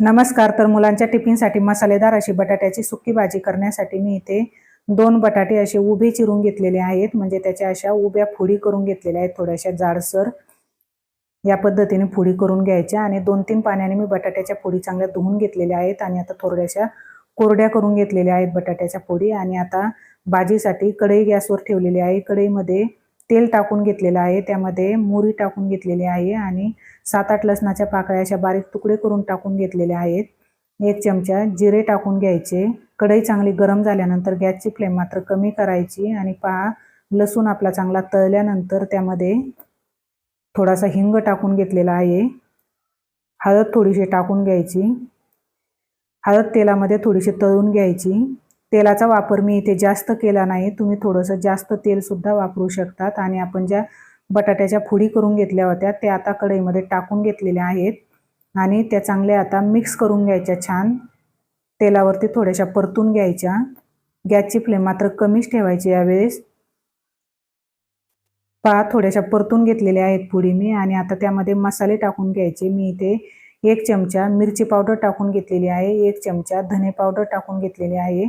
नमस्कार तर मुलांच्या टिफिनसाठी मसालेदार अशी बटाट्याची सुकी भाजी करण्यासाठी मी इथे दोन बटाटे असे उभे चिरून घेतलेले आहेत. म्हणजे त्याच्या अशा उभ्या फोडी करून घेतलेल्या आहेत. थोड्याशा जाडसर या पद्धतीने फोडी करून घ्यायच्या आणि दोन तीन पाण्याने मी बटाट्याच्या फोडी चांगल्या धुवून घेतलेल्या आहेत आणि आता थोड्याशा कोरड्या करून घेतलेल्या आहेत बटाट्याच्या फोडी. आणि आता भाजीसाठी कढई गॅसवर ठेवलेली आहे. कढईमध्ये तेल टाकून घेतलेलं आहे. त्यामध्ये मोरी टाकून घेतलेली आहे आणि सात आठ लसणाच्या पाकळ्या अशा बारीक तुकडे करून टाकून घेतलेल्या आहेत. एक चमचा जिरे टाकून घ्यायचे. कढई चांगली गरम झाल्यानंतर गॅसची फ्लेम मात्र कमी करायची आणि पहा लसूण आपला चांगला तळल्यानंतर त्यामध्ये थोडासा हिंग टाकून घेतलेला आहे. हळद थोडीशी टाकून घ्यायची. हळद तेलामध्ये थोडीशी तळून घ्यायची. तेलाचा वापर मी इथे जास्त केला नाही. तुम्ही थोडंसं जास्त तेलसुद्धा वापरू शकतात. आणि आपण ज्या बटाट्याच्या फुडी करून घेतल्या होत्या त्या आता कढईमध्ये टाकून घेतलेल्या आहेत. आणि त्या चांगल्या आता मिक्स करून घ्यायच्या छान. तेलावरती थोड्याशा परतून घ्यायच्या. गॅसची फ्लेम मात्र कमीच ठेवायची यावेळेस. पहा थोड्याशा परतून घेतलेल्या आहेत पुडी मी. आणि आता त्यामध्ये मसाले टाकून घ्यायचे. मी इथे एक चमचा मिरची पावडर टाकून घेतलेली आहे. एक चमचा धने पावडर टाकून घेतलेली आहे.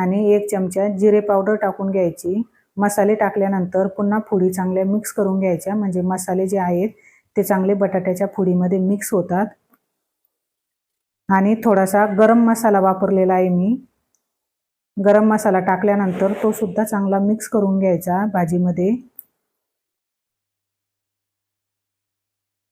आणि एक चमचा जिरे पावडर टाकून घ्यायची. मसाले टाकल्यानंतर पुन्हा फोडी चांगल्या मिक्स करून घ्यायच्या. म्हणजे मसाले जे आहेत ते चांगले बटाट्याच्या फोडीमध्ये मिक्स होतात. आणि थोडासा गरम मसाला वापरलेला आहे मी. गरम मसाला टाकल्यानंतर तो सुद्धा चांगला मिक्स करून घ्यायचा भाजीमध्ये.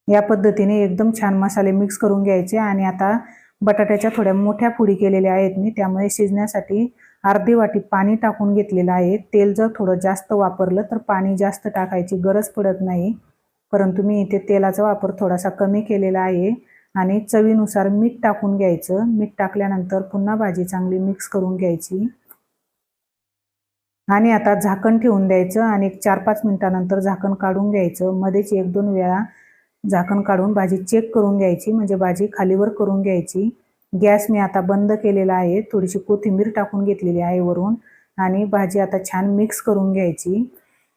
या पद्धतीने एकदम छान मसाले मिक्स करून घ्यायचे. आणि आता बटाट्याच्या थोड्या मोठ्या पुडी केलेल्या आहेत मी. त्यामुळे शिजण्यासाठी अर्धी वाटी पाणी टाकून घेतलेलं आहे. तेल जर थोडं जास्त वापरलं तर पाणी जास्त टाकायची गरज पडत नाही. परंतु मी इथे तेलाचा वापर थोडासा कमी केलेला आहे आणि चवीनुसार मीठ टाकून घ्यायचं. मीठ टाकल्यानंतर पुन्हा भाजी चांगली मिक्स करून घ्यायची. आणि आता झाकण ठेवून द्यायचं आणि एक चार पाच मिनटानंतर झाकण काढून घ्यायचं. मध्येच एक दोन वेळा झाकण काढून भाजी चेक करून घ्यायची म्हणजे भाजी खालीवर करून घ्यायची. गॅस मी आता बंद केलेला आहे थोडीशी कोथिंबीर टाकून घेतलेली आहे वरून आणि भाजी आता छान मिक्स करून घ्यायची.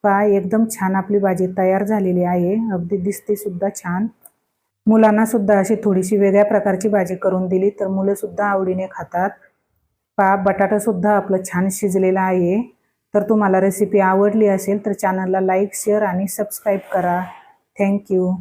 पहा एकदम छान आपली भाजी तयार झालेली आहे अगदी दिसते सुद्धा छान. मुलांना सुद्धा अशी थोडीशी वेगळ्या प्रकारची भाजी करून दिली तर मुलं सुद्धा आवडीने खातात. पहा बटाटा सुद्धा आपलं छान शिजलेला आहे. तर तुम्हाला रेसिपी आवडली असेल तर चॅनलला लाईक शेअर आणि सबस्क्राईब करा. Thank you